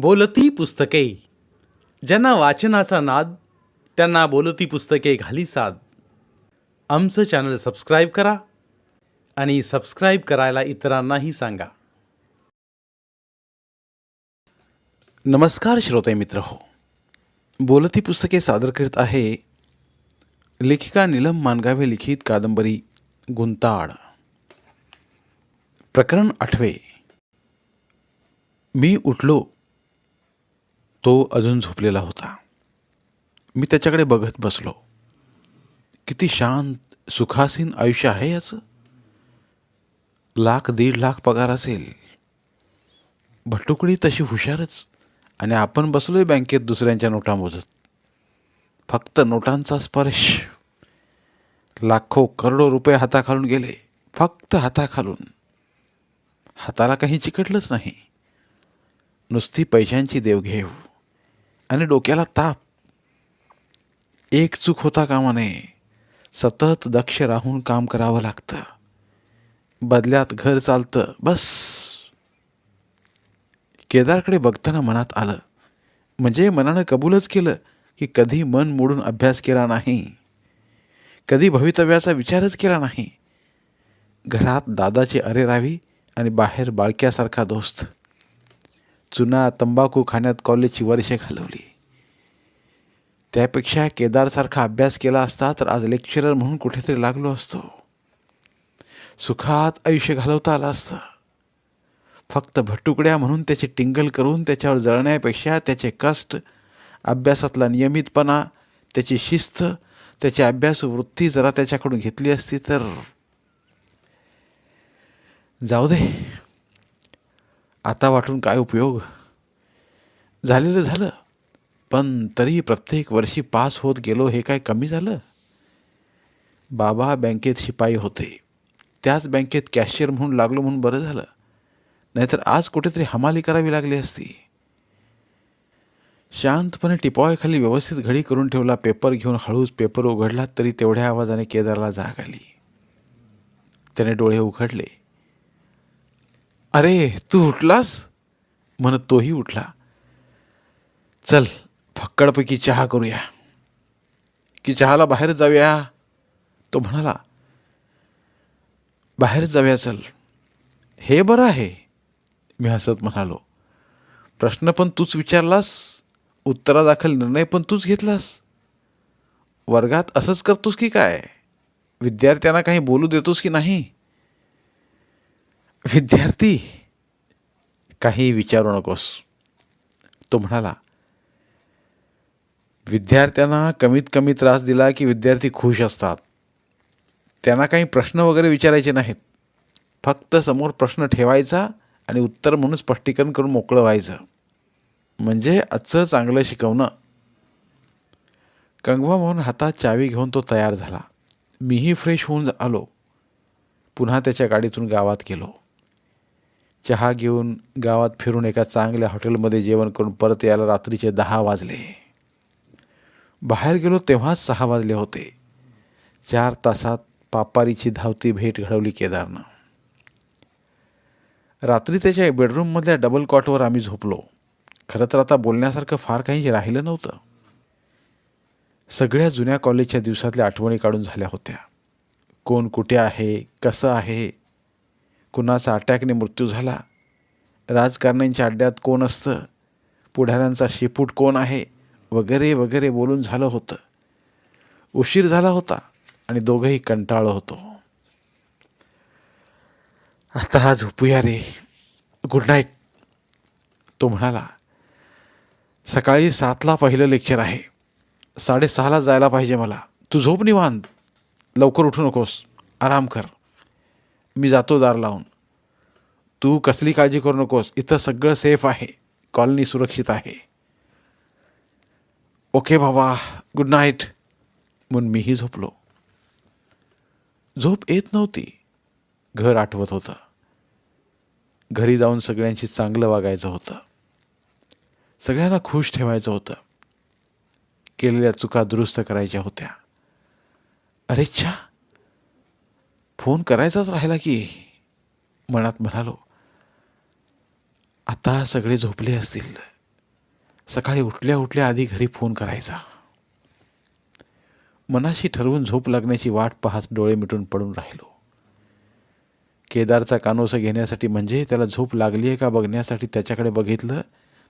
बोलती पुस्तके. ज्यांना वाचनाचा नाद त्यांना बोलती पुस्तके घाली साद. आमचं चॅनल सबस्क्राईब करा आणि सबस्क्राईब करायला इतरांनाही सांगा. नमस्कार श्रोते मित्र हो. बोलती पुस्तके सादर करीत आहे लेखिका निलम मानगावे लिखित कादंबरी गुंताड. प्रकरण आठवे. मी उठलो तो अजून झोपलेला होता. मी त्याच्याकडे बघत बसलो. किती शांत सुखासीन आयुष्य आहे याचं. लाख दीड लाख पगार असेल. भटुकडी तशी हुशारच. आणि आपण बसलोय बँकेत दुसऱ्यांच्या नोटा मोजत. फक्त नोटांचा स्पर्श. लाखो करोडो रुपये हाताखालून गेले. फक्त हाताखालून. हाताला काही चिकटलंच नाही. नुसती पैशांची देवघेव. आणि डोक्याला ताप. एक चूक होता कामा नये. सतत दक्ष राहून काम करावं लागतं. बदल्यात घर चालतं. बस. केदारकडे बघताना मनात आलं. म्हणजे मनानं कबूलच केलं की कधी मन मोडून अभ्यास केला नाही. कधी भवितव्याचा विचारच केला नाही. घरात दादाची अरेरावी आणि बाहेर बाळक्यासारखा दोस्त. चुना तंबाखू खाण्यात कॉलेजची वर्षे घालवली. त्यापेक्षा केदारसारखा अभ्यास केला असता तर आज लेक्चरर म्हणून कुठेतरी लागलो असतो. सुखात आयुष्य घालवता आलं असतं. फक्त भटुकड्या म्हणून त्याची टिंगल करून त्याच्यावर जळण्यापेक्षा त्याचे कष्ट अभ्यासातला नियमितपणा त्याची शिस्त त्याची अभ्यास वृत्ती जरा त्याच्याकडून घेतली असती तर जाऊ दे. आता वाटून काय उपयोग? झालेलं झालं. पण तरी प्रत्येक वर्षी पास होत गेलो हे काय कमी झालं? बाबा बँकेत शिपाई होते. त्याच बँकेत कॅशियर म्हणून लागलो म्हणून बरं झालं. नाहीतर आज कुठेतरी हमाली करावी लागली असती. शांतपणे टिपॉयखाली व्यवस्थित घडी करून ठेवला पेपर घेऊन हळूच पेपर उघडला तरी तेवढ्या आवाजाने केदारला जाग आली. त्याने डोळे उघडले. अरे तू उठलास? म्हणत तोही उठला. चल फक्कडपैकी चहा करूया. की चहाला बाहेर जाऊया? तो म्हणाला बाहेर जाऊया चल. हे बरं आहे. मी हसत म्हणालो प्रश्न पण तूच विचारलास? उत्तरादाखल निर्णय पण तूच घेतलास? वर्गात असंच करतोस की काय? विद्यार्थ्यांना काही बोलू देतोस की नाही? विद्यार्थी काही विचारू नकोस. तो म्हणाला विद्यार्थ्यांना कमीत कमी त्रास दिला की विद्यार्थी खुश असतात. त्यांना काही प्रश्न वगैरे विचारायचे नाहीत. फक्त समोर प्रश्न ठेवायचा आणि उत्तर म्हणून स्पष्टीकरण करून मोकळं व्हायचं. म्हणजे आजचं चांगलं शिकवणं. कंगवा म्हणून हातात चावी घेऊन तो तयार झाला. मीही फ्रेश होऊन आलो. पुन्हा त्याच्या गाडीतून गावात गेलो. चहा घेऊन गावात फिरून एका चांगल्या हॉटेलमध्ये जेवण करून परत यायला रात्रीचे दहा वाजले. बाहेर गेलो तेव्हाच सहा वाजले होते. चार तासात पापारीची धावती भेट घडवली केदारनं. रात्री त्याच्या बेडरूममधल्या डबल कॉटवर आम्ही झोपलो. खरं तर आता बोलण्यासारखं फार काही राहिलं नव्हतं. सगळ्या जुन्या कॉलेजच्या दिवसातल्या आठवणी काढून झाल्या होत्या. कोण कुठे आहे कसं आहे कुणाचा अटॅकने मृत्यू झाला? राजकारण्यांच्या अड्ड्यात कोण असतं? पुढाऱ्यांचा शेपूट कोण आहे? वगैरे वगैरे बोलून झालं होतं. उशीर झाला होता आणि दोघंही कंटाळलो होतो. आता झोपूया रे. गुड नाईट तो म्हणाला सकाळी सातला पहिलं लेक्चर आहे. साडेसहाला जायला पाहिजे मला. तू झोप निवांत. लवकर उठू नकोस. आराम कर. मी जातो दार लावून. तू कसली काळजी करू नकोस. इथं सगळं सेफ आहे. कॉलनी सुरक्षित आहे. ओके बाबा गुड नाईट म्हणून मीही झोपलो. झोप येत नव्हती. घर आठवत होतं. घरी जाऊन सगळ्यांशी चांगलं वागायचं होतं. सगळ्यांना खुश ठेवायचं होतं. केलेल्या चुका दुरुस्त करायच्या होत्या. अरे फोन करायचाच राहिला की मनात म्हणालो आता सगळे झोपले असतील. सकाळी उठल्या उठल्या आधी घरी फोन करायचा. मनाशी ठरवून झोप लागण्याची वाट पाहत डोळे मिटून पडून राहिलो. केदारचा कानोसा घेण्यासाठी म्हणजे त्याला झोप लागली आहे का बघण्यासाठी त्याच्याकडे बघितलं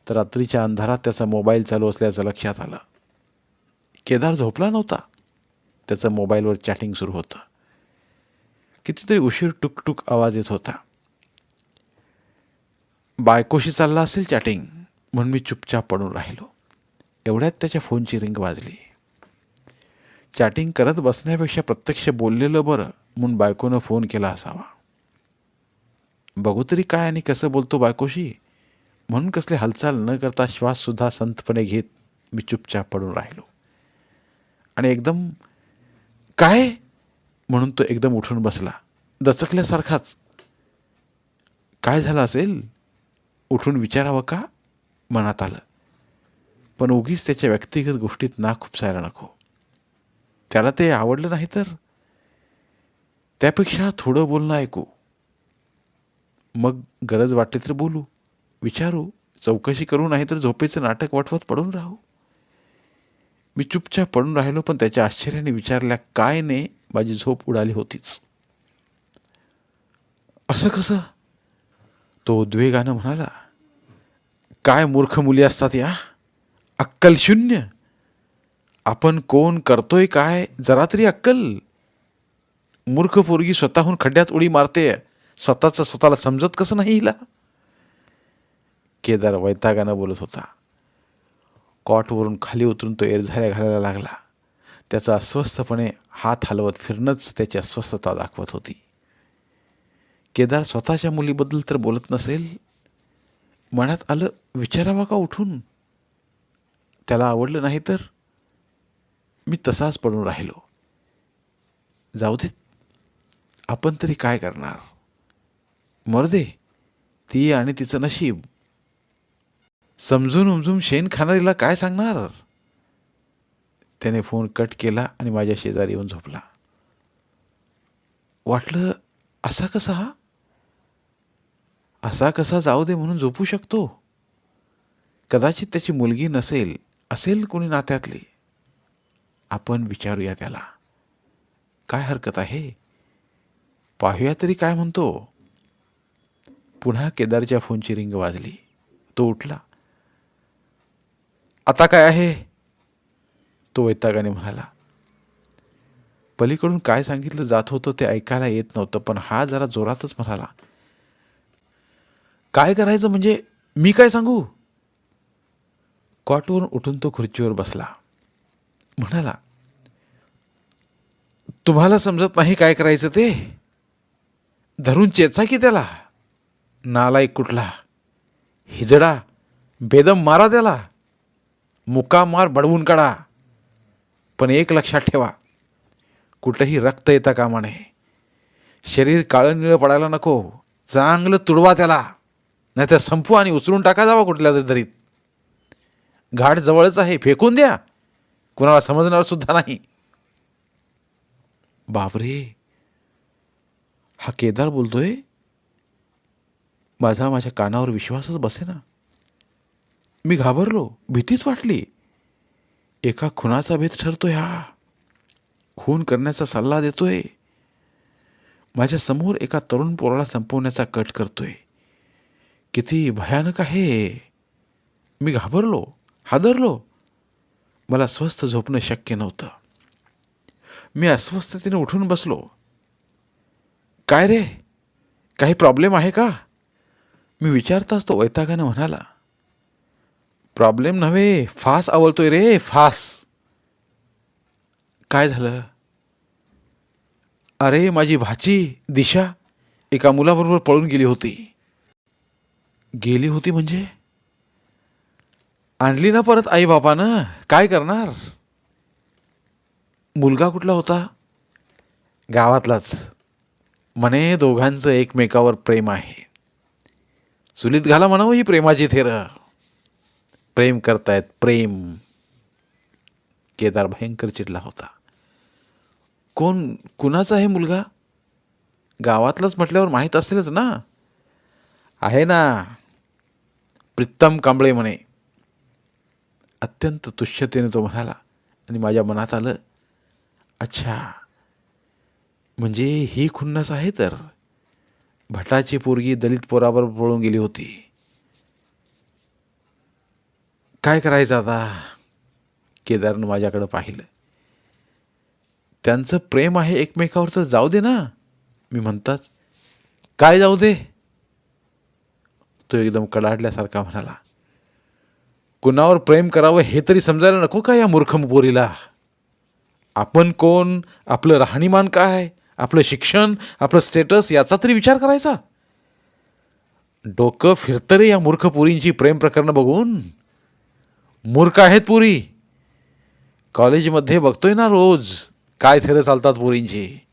तर रात्रीच्या अंधारात त्याचा मोबाईल चालू असल्याचं लक्षात आलं. केदार झोपला नव्हता. त्याचं मोबाईलवर चॅटिंग सुरू होतं. कितीतरी उशीर टुकटुक आवाज येत होता. बायकोशी चालला असेल चॅटिंग म्हणून मी चुपचाप पडून राहिलो. एवढ्यात त्याच्या फोनची रिंग वाजली. चॅटिंग करत बसण्यापेक्षा प्रत्यक्ष बोललेलं बरं म्हणून बायकोनं फोन केला असावा. बघू तरी काय आणि कसं बोलतो बायकोशी म्हणून कसले हालचाल न करता श्वाससुद्धा संतपणे घेत मी चुपचाप पडून राहिलो. आणि एकदम काय? म्हणून तो एकदम उठून बसला. दचकल्यासारखाच. काय झालं असेल? उठून विचारावं का? मनात आलं. पण उगीच त्याच्या व्यक्तिगत गोष्टीत ना खुपसायला नको. त्याला ते आवडलं नाही तर? त्यापेक्षा थोडं बोलणं ऐकू. मग गरज वाटली तर बोलू. विचारू. चौकशी करू नाही तर झोपेचं नाटक वाटवत पडून राहू. मी चुपचाप पडून राहिलो पण त्याच्या आश्चर्याने विचारल्या काय ने? माझी झोप उडाली होतीच. असं कसं? तो उद्वेगानं म्हणाला काय मूर्ख मुली असतात या? अक्कल शून्य. आपण कोण करतोय काय? जरा तरी अक्कल. मूर्ख पोरगी स्वतःहून खड्ड्यात उडी मारते. स्वतःचं स्वतःला समजत कसं नाही हिला? केदार वैतागानं बोलत होता. कॉटवरून खाली उतरून तो एरझाऱ्या घालायला लागला. त्याचा अस्वस्थपणे हात हलवत फिरणंच त्याची अस्वस्थता दाखवत होती. केदार स्वतःच्या मुलीबद्दल तर बोलत नसेल. मनात आलं विचारावा का उठून? त्याला आवडलं नाही तर? मी तसाच पडून राहिलो. जाऊ दे आपण तरी काय करणार? मरदे ती आणि तिचं नशीब. समजून उमजून शेण खाणारीला काय सांगणार? त्याने फोन कट केला आणि माझ्या शेजारी येऊन झोपला. वाटलं असा कसा हा? असा कसा जाऊ दे म्हणून झोपू शकतो? कदाचित त्याची मुलगी नसेल असेल कोणी नात्यातली. आपण विचारूया त्याला. काय हरकत आहे? पाहूया तरी काय म्हणतो. पुन्हा केदारच्या फोनची रिंग वाजली. तो उठला. आता काय आहे? तो वैतागाने म्हणाला पलीकडून काय सांगितलं जात होतं ते ऐकायला येत नव्हतं पण हा जरा जोरातच म्हणाला काय करायचं म्हणजे मी काय सांगू? कॉटवरून उठून तो खुर्चीवर बसला म्हणाला तुम्हाला समजत नाही काय करायचं ते? धरून चेचा की त्याला? नालायक कुठला? हिजडा? बेदम मारा त्याला? मुका मार बडवून काढा? पण एक लक्षात ठेवा कुठंही रक्त येता कामा नये. शरीर काळं निळं पडायला नको चांगलं तुडवा त्याला नाही तर संपवा आणि उचलून टाका जावा कुठल्या तरी दरीत. घाट जवळच आहे फेकून द्या. कुणाला समजणार सुद्धा नाही. बापरे हा केदार बोलतोय? माझा माझ्या कानावर विश्वासच बसे ना मी घाबरलो भीतीच वाटली. एका खुनाचा भेद ठरतोय हा. खून करण्याचा सल्ला देतोय. माझ्यासमोर एका तरुण पोराला संपवण्याचा कट करतोय. किती भयानक आहे. मी घाबरलो हादरलो. मला स्वस्थ झोपणं शक्य नव्हतं. मी अस्वस्थतेने उठून बसलो. काय रे? काही प्रॉब्लेम आहे का? मी विचारताच तो वैतागानं म्हणाला. प्रॉब्लेम नव्हे. फास आवडतोय रे फास. काय झालं? अरे माझी भाची दिशा एका मुलाबरोबर पळून गेली होती. गेली होती म्हणजे? आणली ना परत आई बापानं काय करणार? मुलगा कुठला होता? गावातलाच. म्हणे दोघांचं एकमेकावर प्रेम आहे. चुलीत घाला म्हणावं ही प्रेमाची थेर. प्रेम करतायत प्रेम. केदार भयंकर चिडला होता. कोण कुणाचा आहे मुलगा? गावातलाच म्हटल्यावर माहीत असेलच ना. आहे ना. प्रित्तम कांबळे म्हणे. अत्यंत तुच्छतेने तो म्हणाला आणि माझ्या मनात आलं अच्छा म्हणजे ही खुन्नस आहे तर? भटाची पोरगी दलित पोरावर पळून गेली होती. काय करायचं आता? केदारनं माझ्याकडं पाहिलं. त्यांचं प्रेम आहे एकमेकावर तर जाऊ दे ना. मी म्हणताच काय जाऊ दे? तो एकदम कडाडल्यासारखा म्हणाला कुणावर प्रेम करावं हे तरी समजायला नको का या मूर्ख पोरीला? आपण कोण? आपलं राहणीमान काय? आपलं शिक्षण? आपलं स्टेटस याचा तरी विचार करायचा? डोकं फिरतं रे या मूर्खपुरींची प्रेम प्रकरणं बघून. मूर्ख आहेत पुरी. कॉलेजमध्ये बघतोय ना रोज. काय थेरं चालतात पुरींचे.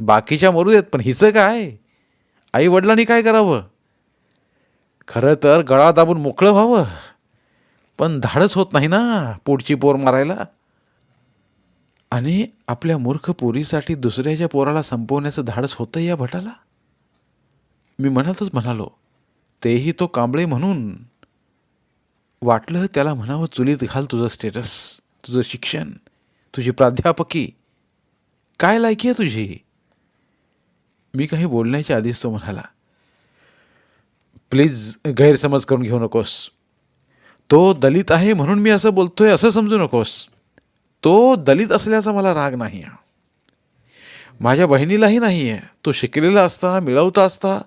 बाकीच्या मरू देत पण हिचं काय? आई वडिलांनी काय करावं? खरं तर गळा दाबून मोकळं व्हावं. पण धाडस होत नाही ना पुढची पोर मारायला. आणि आपल्या मूर्ख पोरीसाठी दुसऱ्याच्या पोराला संपवण्याचं धाडस होतं या भटाला? मी म्हणातच म्हणालो तेही तो कांबळे म्हणून. वाटलं त्याला म्हणावं चुलीत घाल तुझं स्टेटस तुझं शिक्षण तुझी प्राध्यापकी. काय लायकी आहे तुझी? मी काही बोलण्याच्या आधीच तो म्हणाला प्लीज गैरसमज करून घेऊ नकोस. तो दलित आहे म्हणून मी असं बोलतोय असं समजू नकोस. तो दलित असल्याचा मला राग नाही आहे माझ्या बहिणीलाही नाही आहे तो शिकलेला असता मिळवता असता.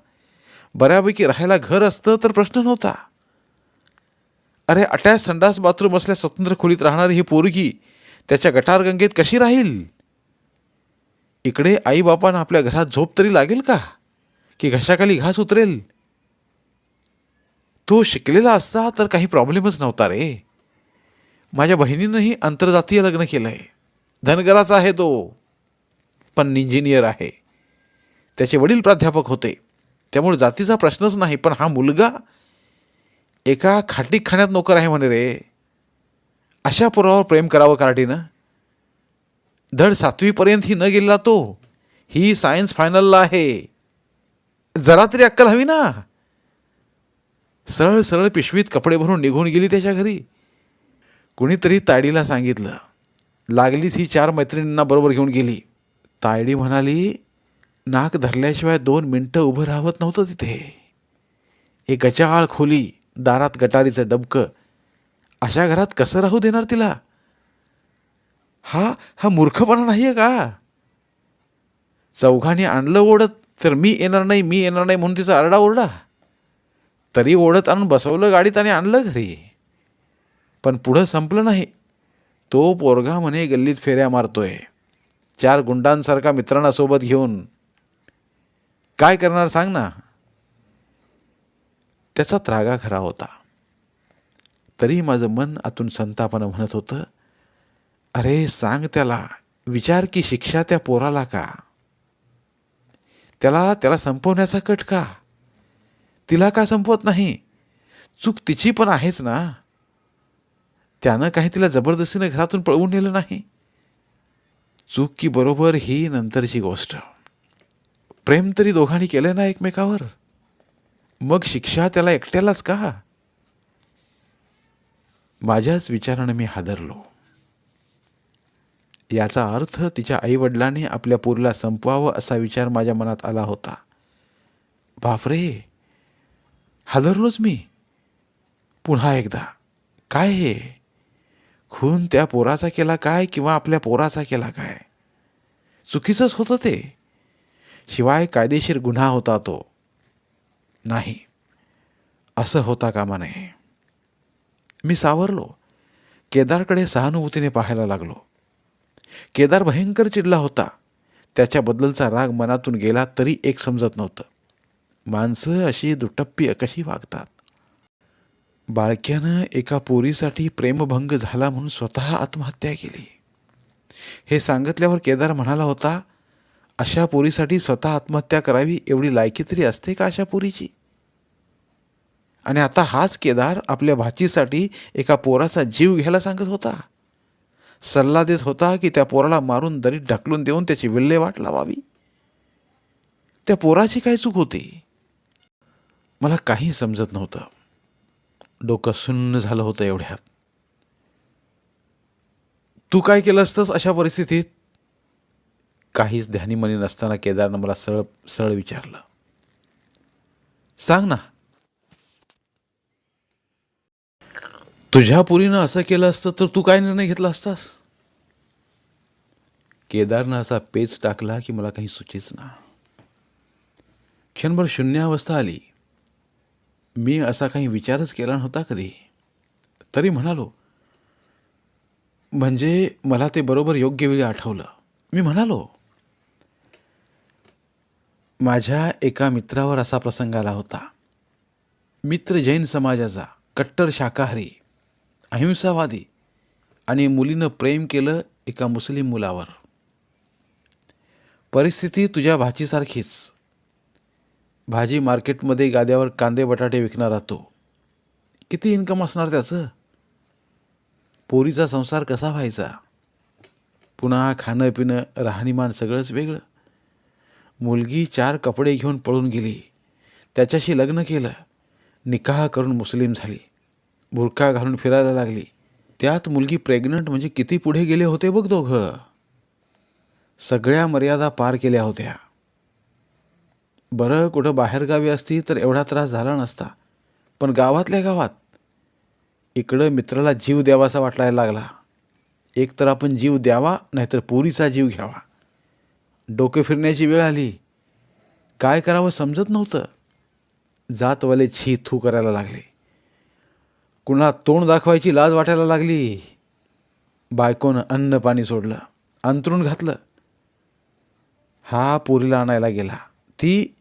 बऱ्यापैकी राहायला घर असतं तर प्रश्न नव्हता. अरे अटॅच संडास बाथरूम असल्या स्वतंत्र खोलीत राहणारी ही पोरगी त्याच्या गटारगंगेत कशी राहील? इकडे आईबापांना आपल्या घरात झोप तरी लागेल का? की घशाखाली घास उतरेल? तो शिकलेला असता तर काही प्रॉब्लेमच नव्हता रे. माझ्या बहिणीनंही आंतरजातीय लग्न केलं आहे धनगराचा आहे तो. पण इंजिनियर आहे. त्याचे वडील प्राध्यापक होते. त्यामुळे जातीचा प्रश्नच नाही पण हा मुलगा एका खाटी खाण्यात नोकर आहे म्हणे रे. अशा पोरावर प्रेम करावं कार्टीनं. धड सातवीपर्यंत ही न गेलेला तो. ही सायन्स फायनलला आहे. जरा तरी अक्कल हवी ना. सरळ सरळ पिशवीत कपडे भरून निघून गेली त्याच्या घरी. कुणीतरी तायडीला सांगितलं. लागलीच ही चार मैत्रिणींना बरोबर घेऊन गेली. तायडी म्हणाली नाक धरल्याशिवाय दोन मिनटं उभं राहत नव्हतं तिथे. एक गचाळ खोली दारात गटारीचं डबकं. अशा घरात कसं राहू देणार तिला? हा हा मूर्खपणा नाही आहे का? चौघांनी आणलं ओढत तर मी येणार नाही मी येणार नाही म्हणून तिचा आरडा ओरडा. तरी ओढत आणून बसवलं गाडीत आणि आणलं घरी. पण पुढं संपलं नाही. तो पोरगा म्हणे गल्लीत फेऱ्या मारतोय. चार गुंडांसारखा मित्रांना सोबत घेऊन. काय करणार सांग ना. त्याचा त्रागा खरा होता. तरी माझं मन आतून संतापानं म्हणत होतं अरे सांग त्याला विचार की शिक्षा त्या पोराला का? त्याला त्याला संपवण्याचा कट का? तिला का संपवत नाही? चूक तिची पण आहेच ना. त्यानं काही तिला जबरदस्तीनं घरातून पळवून नेलं नाही. चूक की बरोबर ही नंतरची गोष्ट. प्रेम तरी दोघांनी केलं ना एकमेकावर? मग शिक्षा त्याला एकट्यालाच का? माझ्याच विचारानं मी हादरलो. याचा अर्थ तिच्या आईवडिलांनी आपल्या पोरीला संपवावं असा विचार माझ्या मनात आला होता. बापरे! हादरलोच मी. पुन्हा एकदा. काय हे? खून त्या पोराचा केला काय किंवा आपल्या पोराचा केला काय? चुकीचंच होतं ते. शिवाय कायदेशीर गुन्हा होता तो. नाही. असं होता कामा नये. मी सावरलो. केदारकडे सहानुभूतीने पाहायला लागलो. केदार भयंकर चिडला होता. त्याच्याबद्दलचा राग मनातून गेला तरी एक समजत नव्हतं. माणसं अशी दुटप्पी कशी वागतात? बाळक्यानं एका पोरीसाठी प्रेमभंग झाला म्हणून स्वतः आत्महत्या केली. हे सांगितल्यावर केदार म्हणाला होता अशा पोरीसाठी स्वतः आत्महत्या करावी एवढी लायकी तरी असते का अशा पोरीची? आणि आता हाच केदार आपल्या भाचीसाठी एका पोराचा जीव घ्यायला सांगत होता. सल्ला देत होता की त्या पोराला मारून दरीत ढकलून देऊन त्याची विल्हेवाट लावावी. त्या पोराची काय चूक होती? मला काही समजत नव्हतं. डोकं सुन्न झालं होतं एवढ्यात. तू काय केलं असतंस अशा परिस्थितीत? काहीच ध्यानीमनी नसताना केदारनं मला सरळ सरळ विचारलं. सांग ना. तुझ्या पुरीनं असं केलं असतं तर तू काय निर्णय घेतला असतास? केदारनं असा पेच टाकला की मला काही सुचेच ना. क्षणभर शून्यावस्था आली. मी असा काही विचारच केला नव्हता कधी. तरी म्हणालो म्हणजे मला ते बरोबर योग्य वेळी आठवलं. मी म्हणालो माझ्या एका मित्रावर असा प्रसंग आला होता. मित्र जैन समाजाचा कट्टर शाकाहारी अहिंसावादी आणि मुलीनं प्रेम केलं एका मुस्लिम मुलावर. परिस्थिती तुझ्या भाचीसारखीच. भाजी मार्केटमध्ये गाद्यावर कांदे बटाटे विकणारा तो. किती इन्कम असणार त्याचं? पोरीचा संसार कसा व्हायचा? पुन्हा खाणं पिणं राहणीमान सगळंच वेगळं. मुलगी चार कपडे घेऊन पळून गेली. त्याच्याशी लग्न केलं. निकाह करून मुस्लिम झाली. बुरका घालून फिरायला लागली. त्यात मुलगी प्रेग्नंट म्हणजे किती पुढे गेले होते बघ दोघं. सगळ्या मर्यादा पार केल्या होत्या. बरं कुठं बाहेरगावी असती तर एवढा त्रास झाला नसता. पण गावातल्या गावात. इकडं मित्राला जीव द्यावासा वाटायला लागला. एक तर आपण जीव द्यावा नाहीतर पुरीचा जीव घ्यावा. डोके फिरण्याची वेळ आली. काय करावं समजत नव्हतं. जातवाले छी थू करायला लागले. कुणा तोंड दाखवायची लाज वाटायला लागली. बायकोनं अन्न पाणी सोडलं अंतरून घातलं. हा पोरीला आणायला गेला. ती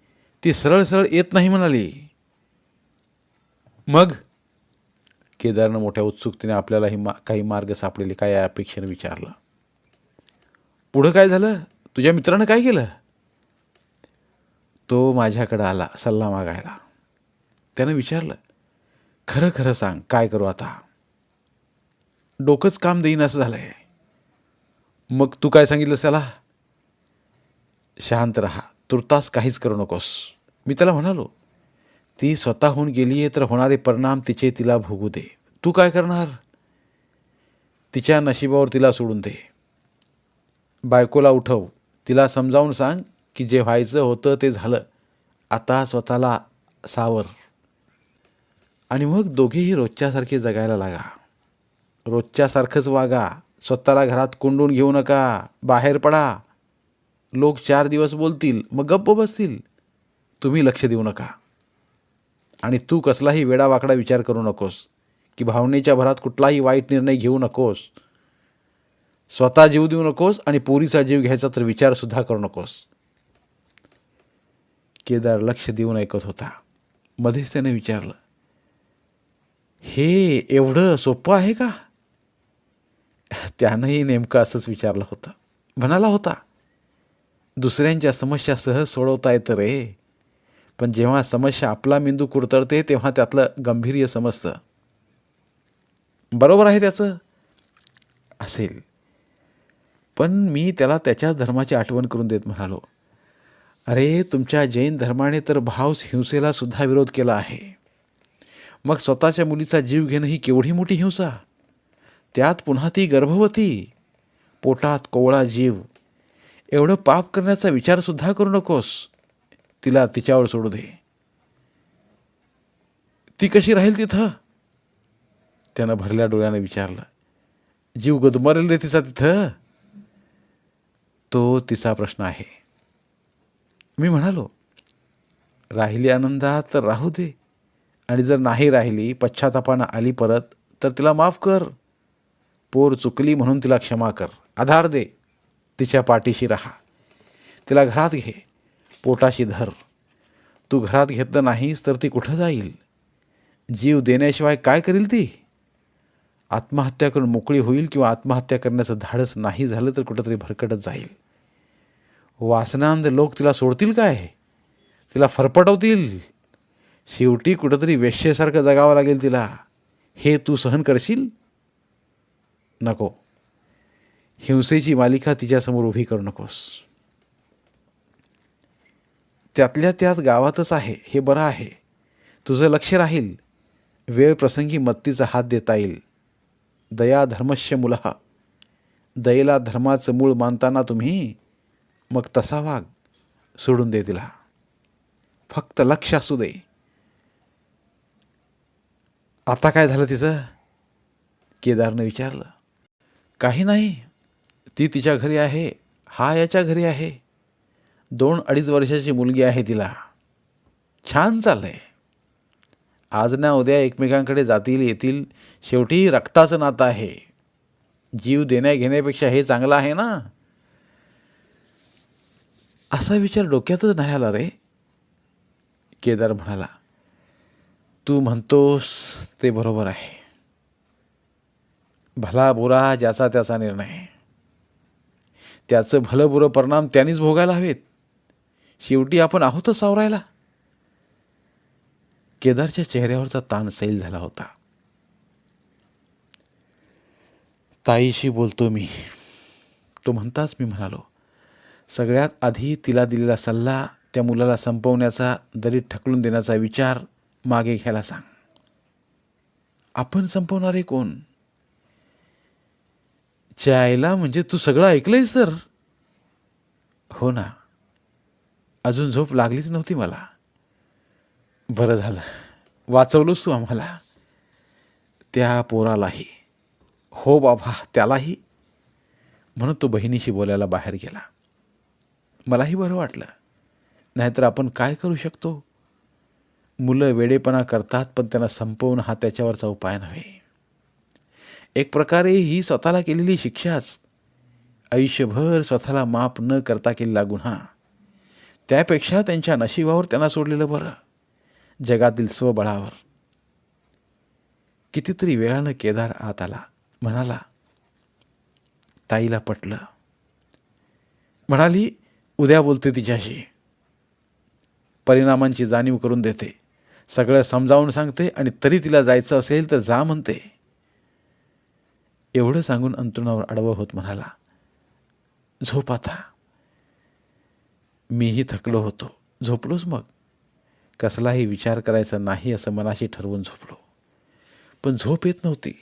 ती सरळ सरळ येत नाही म्हणाली. मग? केदारनं मोठ्या उत्सुकतेने आपल्यालाही मा काही मार्ग सापडलेले काय अपेक्षेनं विचारलं. पुढं काय झालं? तुझ्या मित्रानं काय केलं? तो माझ्याकडं आला सल्ला मागायला. त्यानं विचारलं खरं खरं सांग काय करू आता? डोकंच काम देईन असं झालंय. मग तू काय सांगितलंस त्याला? शांत राहा तुर्तास काहीच करू नकोस. मी त्याला म्हणालो ती स्वतःहून गेली आहे तर होणारे परिणाम तिचे तिला भोगू दे. तू काय करणार? तिच्या नशिबावर तिला सोडून दे. बायकोला उठव तिला समजावून सांग की जे व्हायचं होतं ते झालं. आता स्वतःला सावर. आणि मग दोघेही रोजच्यासारखे जगायला लागा. रोजच्यासारखंच वागा. स्वतःला घरात कोंडून घेऊ नका. बाहेर पडा. लोक चार दिवस बोलतील मग गप्प बसतील. तुम्ही लक्ष देऊ नका. आणि तू कसलाही वेडावाकडा विचार करू नकोस. की भावनेच्या भरात कुठलाही वाईट निर्णय घेऊ नकोस. स्वतः जीव देऊ नकोस आणि पोरीचा जीव घ्यायचा तर विचारसुद्धा करू नकोस. केदार लक्ष देऊन ऐकत होता. मध्येच त्याने विचारलं हे एवढं सोपं आहे का? त्यानंही नेमकं असंच विचारलं होतं. म्हणाला होता दुसऱ्यांच्या समस्या सहज सोडवता येतं रे. पण जेव्हा समस्या आपला मेंदू कुरतडते तेव्हा त्यातलं गंभीर्य समजतं. बरोबर आहे त्याचं. असेल. पण मी त्याला त्याच्याच धर्माची आठवण करून देत म्हणालो अरे तुमच्या जैन धर्माने तर भाव हिंसेला सुद्धा विरोध केला आहे. मग स्वतःच्या मुलीचा जीव घेणं ही केवढी मोठी हिंसा? त्यात पुन्हा ती गर्भवती. पोटात कोवळा जीव. एवढं पाप करण्याचा विचारसुद्धा करू नकोस. तिला तिच्यावर सोडू दे. ती कशी राहील तिथं? त्यानं भरल्या डोळ्यानं विचारलं. जीव गदमरेल रे तिचा तिथं. तो तिचा प्रश्न आहे. मी म्हणालो राहिली आनंदात तर राहू दे. आणि जर नाही राहिली पश्चातापानं आली परत तर तिला माफ कर. पोर चुकली म्हणून तिला क्षमा कर. आधार दे. तिच्या पाठीशी राहा. तिला घरात घे. पोटाशी धर. तू घरात घेतलं नाहीस तर ती कुठं जाईल? जीव देण्याशिवाय काय करील ती? आत्महत्या करून मोकळी होईल किंवा आत्महत्या करण्याचं धाडस नाही झालं तर कुठंतरी भरकटत जाईल. वासनांत लोक तिला सोडतील काय? तिला फरफटवतील? शेवटी कुठंतरी वेश्येसारखं जगावं लागेल तिला. हे तू सहन करशील? नको. हिंसेची मालिका तिच्यासमोर उभी करू नकोस. त्यातल्या त्यात गावातच आहे हे बरं आहे. तुझं लक्ष राहील. वेळ प्रसंगी मत्तीचा हात देता येईल. दया धर्मश्य मुलहा दयेला धर्माचं मूळ मानताना तुम्ही मग तसा वाघ सोडून दे तिला. फक्त लक्ष असू दे. आता काय झालं तिचं? केदारनं विचारलं. काही नाही. ती तिच्या घरी आहे. हा याच्या घरी आहे. दोन अडीच वर्षाची मुलगी आहे तिला. छान चाललंय. आज ना उद्या एकमेकांकडे जातील येतील. शेवटी रक्ताचं नातं आहे. जीव देण्या घेण्यापेक्षा हे चांगलं आहे ना? असा विचार डोक्यातच नाही आला रे. केदार म्हणाला तू म्हणतोस ते बरोबर आहे. भला बुरा ज्याचा त्याचा निर्णय. त्याचं भलं बुरं परिणाम त्यांनीच भोगायला हवेत. शेवटी आपण आहोतच सावरायला. केदारच्या चेहऱ्यावरचा ताण सैल झाला होता. ताईशी बोलतो मी. तो म्हणताच मी म्हणालो सगळ्यात आधी तिला दिलेला सल्ला त्या मुलाला संपवण्याचा दरीत ठकलून देण्याचा विचार मागे घ्यायला सांग. आपण संपवणारे कोण? चायला म्हणजे तू सगळं ऐकलंयस तर हो ना. अजून झोप लागलीच नव्हती मला. बरं झालं. वाचवलोस तू आम्हाला. त्या पोरालाही. हो बाबा त्यालाही. म्हणून तो बहिणीशी बोलायला बाहेर गेला. मलाही बरं वाटलं. नाहीतर आपण काय करू शकतो? मुलं वेडेपणा करतात पण त्यांना संपवणं हा त्याच्यावरचा उपाय नव्हे. एक प्रकारे ही स्वतःला केलेली शिक्षाच. आयुष्यभर स्वतःला माफ न करता केलेला गुन्हा. त्यापेक्षा त्यांच्या नशिबावर त्यांना सोडलेलं बरं. जगातील स्वबळावर. कितीतरी वेळानं केदार आत आला. म्हणाला ताईला पटलं. म्हणाली उद्या बोलते तिच्याशी. परिणामांची जाणीव करून देते. सगळं समजावून सांगते आणि तरी तिला जायचं असेल तर जा म्हणते. एवढं सांगून अंतरुणावर अडवं होत म्हणाला झोप आता. मीही थकलो होतो. झोपलोच मग? कसलाही विचार करायचा नाही असं मनाशी ठरवून झोपलो. पण झोप येत नव्हती.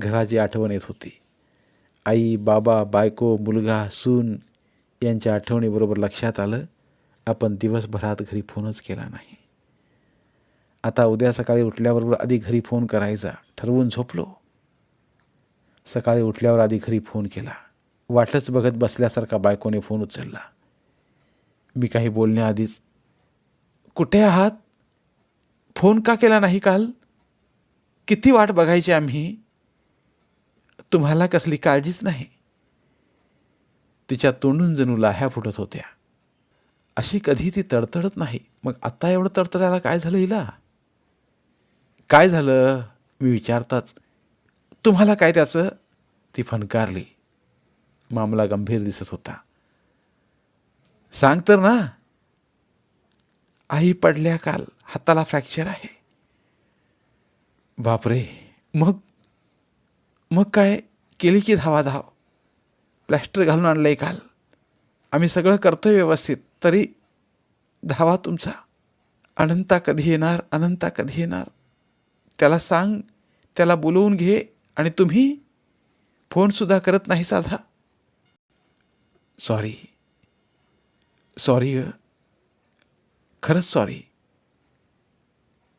घराची आठवण येत होती. आई बाबा बायको मुलगा सून यांच्या आठवणीबरोबर लक्षात आलं आपण दिवसभरात घरी फोनच केला नाही. आता उद्या सकाळी उठल्याबरोबर आधी घरी फोन करायचा ठरवून झोपलो. सकाळी उठल्यावर आधी घरी फोन केला. वाटच बघत बसल्यासारखा बायकोने फोन उचलला. मी काही बोलण्याआधीच कुठे आहात? फोन का केला नाही काल? किती वाट बघायची आम्ही? तुम्हाला कसली काळजीच नाही. तिच्या तोंडून जणू लाह्या फुटत होत्या. अशी कधी ती तडतडत नाही. मग आत्ता एवढं तडतडायला काय झालं हिला? काय झालं? मी विचारताच तुम्हाला काय त्याचं? ती फणकारली. मामला गंभीर दिसत होता. सांग तर ना. आई पडल्या काल हाताला फ्रॅक्चर आहे. बापरे. मग? मग काय? केली की धावा धाव प्लॅस्टर घालून आणलंय काल. आम्ही सगळं करतोय व्यवस्थित तरी धावा तुमचा. अनंता कधी येणार अनंता कधी येणार? त्याला सांग त्याला बोलवून घे आणि तुम्ही फोनसुद्धा करत नाही साधा. सॉरी सॉरी ग खरंच सॉरी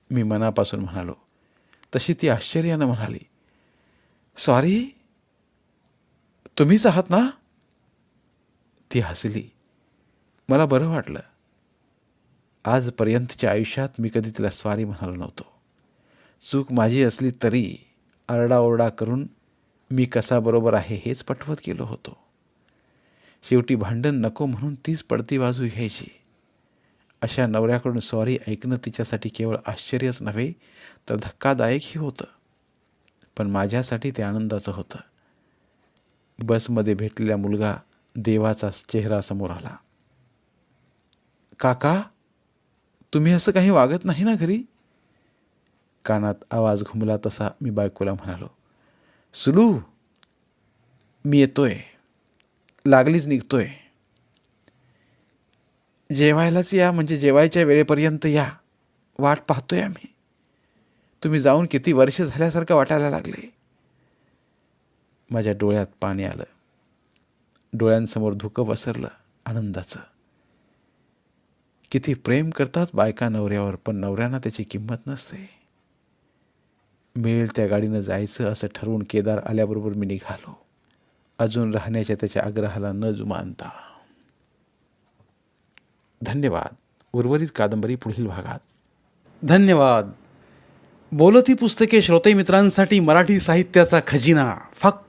मी मनापासून म्हणालो. तशी ती आश्चर्यानं म्हणाली. सॉरी तुम्हीच आहात ना ती हसली. मला बरं वाटलं. आजपर्यंतच्या आयुष्यात मी कधी तिला स्वारी म्हणालो नव्हतो. चूक माझी असली तरी आरडाओरडा करून मी कसा बरोबर आहे हेच पटवत गेलो होतो. शेवटी भांडण नको म्हणून तीच पडती बाजू घ्यायची. अशा नवऱ्याकडून सॉरी ऐकणं तिच्यासाठी केवळ आश्चर्यच नव्हे तर धक्कादायकही होतं. पण माझ्यासाठी ते आनंदाचं होतं. बसमध्ये भेटलेला मुलगा देवाचा चेहरा समोर आला. काका तुम्ही असं काही वागत नाही ना घरी? कानात आवाज घुमला तसा मी बायकोला म्हणालो. सुलू मी येतोय. लागलीच निघतोय. जेवायलाच या म्हणजे जेवायच्या वेळेपर्यंत या. वाट पाहतोय आम्ही. तुम्ही जाऊन किती वर्ष झाल्यासारखं वाटायला लागले. माझ्या डोळ्यात पाणी आलं. डोळ्यांसमोर धुकं पसरलं आनंदाचं. किती प्रेम करतात बायका नवऱ्यावर पण नवऱ्यांना त्याची किंमत नसते. मिळेल त्या गाडीनं जायचं असं ठरवून केदार आल्याबरोबर मी निघालो. अजून राहण्याच्या त्याच्या आग्रहाला न जुमानता. धन्यवाद. उर्वरित कादंबरी पुढील भागात. धन्यवाद. बोलती पुस्तके श्रोते मित्रांसाठी मराठी साहित्याचा खजिना. फक्त